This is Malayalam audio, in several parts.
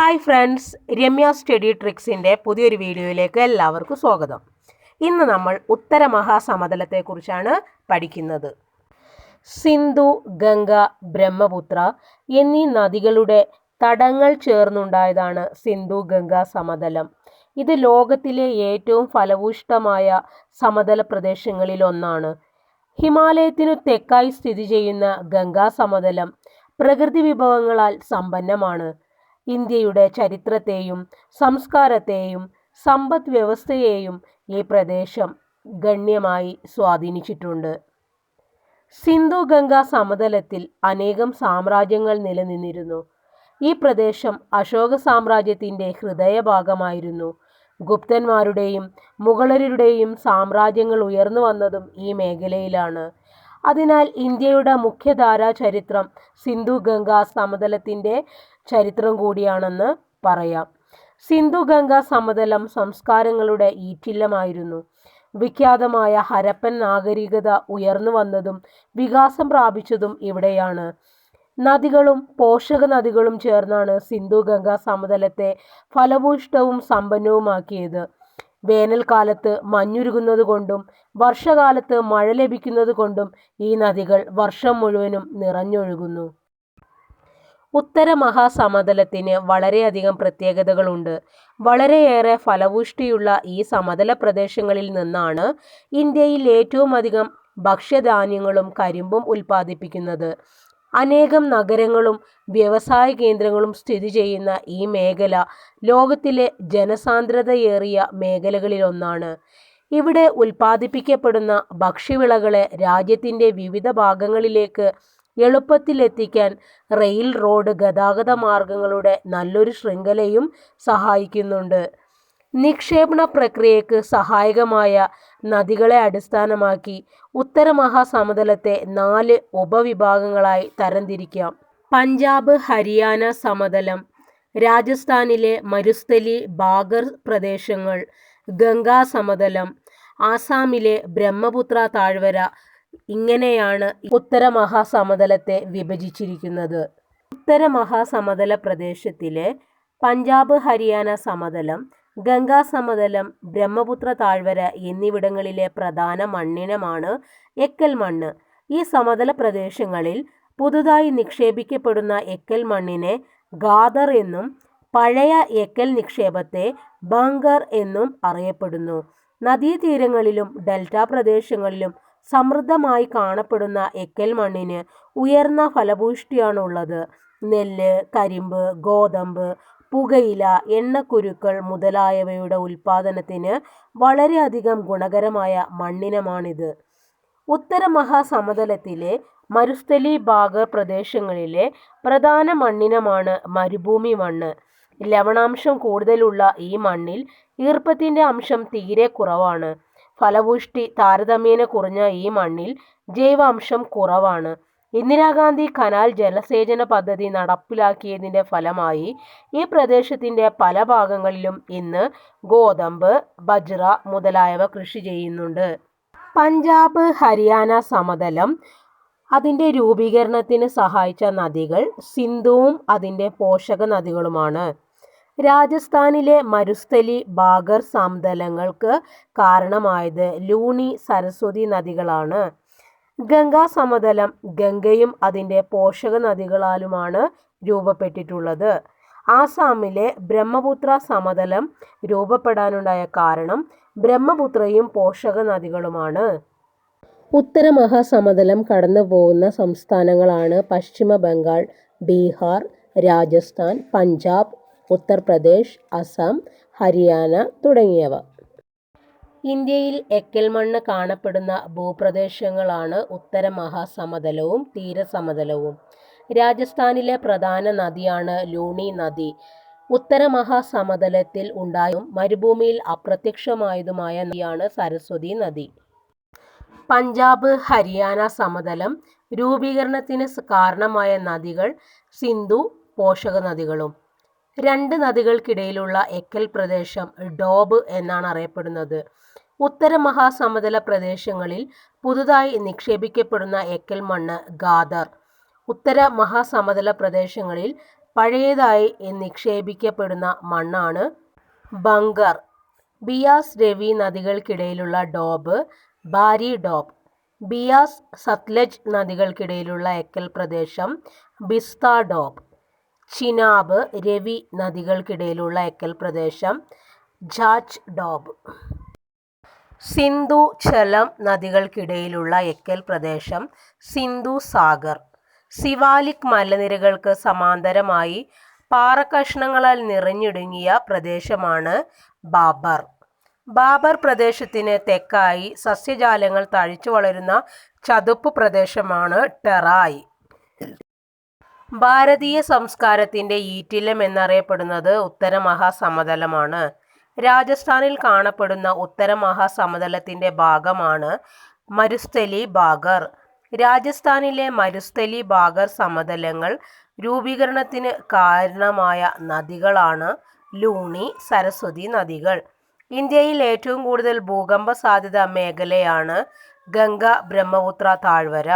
ഹായ് ഫ്രണ്ട്സ് രമ്യ സ്റ്റഡി ട്രിക്സിന്റെ പുതിയൊരു വീഡിയോയിലേക്ക് എല്ലാവർക്കും സ്വാഗതം. ഇന്ന് നമ്മൾ ഉത്തര മഹാസമതലത്തെക്കുറിച്ചാണ് പഠിക്കുന്നത്. സിന്ധു ഗംഗ ബ്രഹ്മപുത്ര എന്നീ നദികളുടെ തടങ്ങൾ ചേർന്നുണ്ടായതാണ് സിന്ധു ഗംഗ സമതലം. ഇത് ലോകത്തിലെ ഏറ്റവും ഫലഭൂഷ്ടമായ സമതല പ്രദേശങ്ങളിൽ ഒന്നാണ്. ഹിമാലയത്തിനു തെക്കായി സ്ഥിതി ചെയ്യുന്ന ഗംഗാ സമതലം പ്രകൃതി വിഭവങ്ങളാൽ സമ്പന്നമാണ്. ഇന്ത്യയുടെ ചരിത്രത്തെയും സംസ്കാരത്തെയും സമ്പദ് വ്യവസ്ഥയെയും ഈ പ്രദേശം ഗണ്യമായി സ്വാധീനിച്ചിട്ടുണ്ട്. സിന്ധു ഗംഗാ സമതലത്തിൽ അനേകം സാമ്രാജ്യങ്ങൾ നിലനിന്നിരുന്നു. ഈ പ്രദേശം അശോക സാമ്രാജ്യത്തിന്റെ ഹൃദയഭാഗമായിരുന്നു. ഗുപ്തന്മാരുടെയും മുഗളരുടെയും സാമ്രാജ്യങ്ങൾ ഉയർന്നു വന്നതും ഈ മേഖലയിലാണ്. അതിനാൽ ഇന്ത്യയുടെ മുഖ്യധാരാ ചരിത്രം സിന്ധു ഗംഗാ സമതലത്തിന്റെ ചരിത്രം കൂടിയാണെന്ന് പറയാം. സിന്ധു ഗംഗ സമതലം സംസ്കാരങ്ങളുടെ ഈറ്റില്ലമായിരുന്നു. വിഖ്യാതമായ ഹരപ്പൻ നാഗരികത ഉയർന്നു വന്നതും വികാസം പ്രാപിച്ചതും ഇവിടെയാണ്. നദികളും പോഷക നദികളും ചേർന്നാണ് സിന്ധു ഗംഗ സമതലത്തെ ഫലഭൂഷ്ടവും സമ്പന്നവുമാക്കിയത്. വേനൽക്കാലത്ത് മഞ്ഞുരുകുന്നത് കൊണ്ടും വർഷകാലത്ത് മഴ ലഭിക്കുന്നത് കൊണ്ടും ഈ നദികൾ വർഷം മുഴുവനും നിറഞ്ഞൊഴുകുന്നു. ഉത്തര മഹാസമതലത്തിന് വളരെയധികം പ്രത്യേകതകളുണ്ട്. വളരെയേറെ ഫലപുഷ്ടിയുള്ള ഈ സമതല പ്രദേശങ്ങളിൽ നിന്നാണ് ഇന്ത്യയിൽ ഏറ്റവും അധികം ഭക്ഷ്യധാന്യങ്ങളും കരിമ്പും ഉൽപ്പാദിപ്പിക്കുന്നത്. അനേകം നഗരങ്ങളും വ്യവസായ കേന്ദ്രങ്ങളും സ്ഥിതി ചെയ്യുന്ന ഈ മേഖല ലോകത്തിലെ ജനസാന്ദ്രതയേറിയ മേഖലകളിലൊന്നാണ്. ഇവിടെ ഉൽപ്പാദിപ്പിക്കപ്പെടുന്ന ഭക്ഷ്യവിളകളെ രാജ്യത്തിന്റെ വിവിധ ഭാഗങ്ങളിലേക്ക് എളുപ്പത്തിലെത്തിക്കാൻ റെയിൽ റോഡ് ഗതാഗത മാർഗങ്ങളുടെ നല്ലൊരു ശൃംഖലയും സഹായിക്കുന്നുണ്ട്. നിക്ഷേപണ പ്രക്രിയക്ക് സഹായകമായ നദികളെ അടിസ്ഥാനമാക്കി ഉത്തര മഹാസമതലത്തെ നാല് ഉപവിഭാഗങ്ങളായി തരംതിരിക്കാം. പഞ്ചാബ് ഹരിയാന സമതലം രാജസ്ഥാനിലെ മരുസ്ഥലി ബാഗർ പ്രദേശങ്ങൾ ഗംഗാ സമതലം ആസാമിലെ ബ്രഹ്മപുത്ര താഴ്വര ഇങ്ങനെയാണ് ഉത്തര മഹാസമതലത്തെ വിഭജിച്ചിരിക്കുന്നത്. ഉത്തര മഹാസമതല പ്രദേശത്തിലെ പഞ്ചാബ് ഹരിയാന സമതലം ഗംഗാ സമതലം ബ്രഹ്മപുത്ര താഴ്വര എന്നിവിടങ്ങളിലെ പ്രധാന മണ്ണിനമാണ് എക്കൽ മണ്ണ്. ഈ സമതല പ്രദേശങ്ങളിൽ പുതുതായി നിക്ഷേപിക്കപ്പെടുന്ന എക്കൽ മണ്ണിനെ ഗാദർ എന്നും പഴയ എക്കൽ നിക്ഷേപത്തെ ബങ്കർ എന്നും അറിയപ്പെടുന്നു. നദീതീരങ്ങളിലും ഡെൽറ്റ പ്രദേശങ്ങളിലും സമൃദ്ധമായി കാണപ്പെടുന്ന എക്കൽ മണ്ണിന് ഉയർന്ന ഫലഭൂഷ്ടിയാണുള്ളത് നെല്ല് കരിമ്പ് ഗോതമ്പ് പുകയില എണ്ണക്കുരുക്കൾ മുതലായവയുടെ ഉൽപാദനത്തിന് വളരെയധികം ഗുണകരമായ മണ്ണിനമാണിത്. ഉത്തര മഹാസമതലത്തിലെ മരുസ്ഥലി ഭാഗ പ്രദേശങ്ങളിലെ പ്രധാന മണ്ണിനമാണ് മരുഭൂമി മണ്ണ്. ലവണാംശം കൂടുതലുള്ള ഈ മണ്ണിൽ ഈർപ്പത്തിന്റെ അംശം തീരെ കുറവാണ്. ഫലപുഷ്ടി താരതമ്യേന കുറഞ്ഞ ഈ മണ്ണിൽ ജൈവാംശം കുറവാണ്. ഇന്ദിരാഗാന്ധി കനാൽ ജലസേചന പദ്ധതി നടപ്പിലാക്കിയതിന്റെ ഫലമായി ഈ പ്രദേശത്തിന്റെ പല ഭാഗങ്ങളിലും ഇന്ന് ഗോതമ്പ് ബജ്ര മുതലായവ കൃഷി ചെയ്യുന്നുണ്ട്. പഞ്ചാബ് ഹരിയാന സമതലം അതിന്റെ രൂപീകരണത്തിന് സഹായിച്ച നദികൾ സിന്ധുവും അതിന്റെ പോഷക നദികളുമാണ് രാജസ്ഥാനിലെ മരുസ്ഥലി ബാഗർ സമതലങ്ങൾക്ക് കാരണമായത് ലൂണി സരസ്വതി നദികളാണ്. ഗംഗാ സമതലം ഗംഗയും അതിന്റെ പോഷക നദികളാലുമാണ് രൂപപ്പെട്ടിട്ടുള്ളത്. ആസാമിലെ ബ്രഹ്മപുത്ര സമതലം രൂപപ്പെടാനുണ്ടായ കാരണം ബ്രഹ്മപുത്രയും പോഷക നദികളുമാണ്. ഉത്തര മഹാസമതലം കടന്നു പോകുന്ന സംസ്ഥാനങ്ങളാണ് പശ്ചിമ ബംഗാൾ ബീഹാർ രാജസ്ഥാൻ പഞ്ചാബ് ഉത്തർപ്രദേശ് അസം ഹരിയാന തുടങ്ങിയവ. ഇന്ത്യയിൽ എക്കൽ മണ്ണ് കാണപ്പെടുന്ന ഭൂപ്രദേശങ്ങളാണ് ഉത്തര മഹാസമതലവും തീരസമതലവും. രാജസ്ഥാനിലെ പ്രധാന നദിയാണ് ലൂണി നദി. ഉത്തര മഹാസമതലത്തിൽ ഉണ്ടായും മരുഭൂമിയിൽ അപ്രത്യക്ഷമായതുമായ നദിയാണ് സരസ്വതി നദി. പഞ്ചാബ് ഹരിയാന സമതലം രൂപീകരണത്തിന് കാരണമായ നദികൾ സിന്ധു പോഷക നദികളും രണ്ട് നദികൾക്കിടയിലുള്ള എക്കൽ പ്രദേശം ഡോബ് എന്നാണ് അറിയപ്പെടുന്നത്. ഉത്തര മഹാസമതല പ്രദേശങ്ങളിൽ പുതുതായി നിക്ഷേപിക്കപ്പെടുന്ന എക്കൽ മണ്ണ് ഗാദർ. ഉത്തര മഹാസമതല പ്രദേശങ്ങളിൽ പഴയതായി നിക്ഷേപിക്കപ്പെടുന്ന മണ്ണാണ് ബങ്കർ ബിയാസ് രവി നദികൾക്കിടയിലുള്ള ഡോബ് ബാരി ഡോബ്. ബിയാസ് സത്ലജ് നദികൾക്കിടയിലുള്ള എക്കൽ പ്രദേശം ബിസ്ത ഡോബ്. ചിനാബ് രവി നദികൾക്കിടയിലുള്ള എക്കൽ പ്രദേശം ജാച്ച് ഡോബ്. സിന്ധു ചലം നദികൾക്കിടയിലുള്ള എക്കൽ പ്രദേശം സിന്ധു സാഗർ. സിവാലിക് മലനിരകൾക്ക് സമാന്തരമായി പാറക്കഷ്ണങ്ങളാൽ നിറഞ്ഞിടുങ്ങിയ പ്രദേശമാണ് ബാബർ. ബാബർ പ്രദേശത്തിന് തെക്കായി സസ്യജാലങ്ങൾ തഴിച്ചു വളരുന്ന ചതുപ്പ് പ്രദേശമാണ് ടെറായ്. ഭാരതീയ സംസ്കാരത്തിന്റെ ഈറ്റില്ലം എന്നറിയപ്പെടുന്നത് ഉത്തര മഹാസമതലമാണ്. രാജസ്ഥാനിൽ കാണപ്പെടുന്ന ഉത്തര മഹാസമതലത്തിന്റെ ഭാഗമാണ് മരുസ്ഥലി ബാഗർ. രാജസ്ഥാനിലെ മരുസ്ഥലി ബാഗർ സമതലങ്ങൾ രൂപീകരണത്തിന് കാരണമായ നദികളാണ് ലൂണി സരസ്വതി നദികൾ. ഇന്ത്യയിൽ ഏറ്റവും കൂടുതൽ ഭൂകമ്പ സാധ്യത മേഖലയാണ് ഗംഗ ബ്രഹ്മപുത്ര താഴ്വര.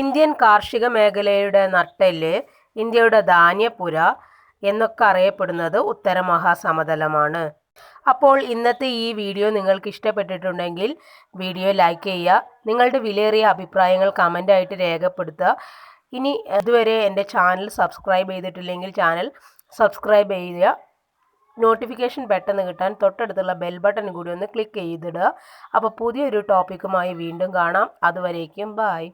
ഇന്ത്യൻ കാർഷിക മേഖലയുടെ നട്ടെല്ല് ഇന്ത്യയുടെ ധാന്യപുര എന്നൊക്കെ അറിയപ്പെടുന്നത് ഉത്തര മഹാസമതലമാണ്. അപ്പോൾ ഇന്നത്തെ ഈ വീഡിയോ നിങ്ങൾക്ക് ഇഷ്ടപ്പെട്ടിട്ടുണ്ടെങ്കിൽ വീഡിയോ ലൈക്ക് ചെയ്യുക നിങ്ങളുടെ വിലയേറിയ അഭിപ്രായങ്ങൾ കമന്റായിട്ട് രേഖപ്പെടുത്തുക. ഇനി ഇതുവരെ എന്റെ ചാനൽ സബ്സ്ക്രൈബ് ചെയ്തിട്ടില്ലെങ്കിൽ ചാനൽ സബ്സ്ക്രൈബ് ചെയ്യുക. നോട്ടിഫിക്കേഷൻ പെട്ടെന്ന് കിട്ടാൻ തൊട്ടടുത്തുള്ള ബെൽ ബട്ടൺ കൂടി ഒന്ന് ക്ലിക്ക് ചെയ്തിടുക. അപ്പോൾ പുതിയൊരു ടോപ്പിക്കുമായി വീണ്ടും കാണാം. അതുവരേക്കും ബായ്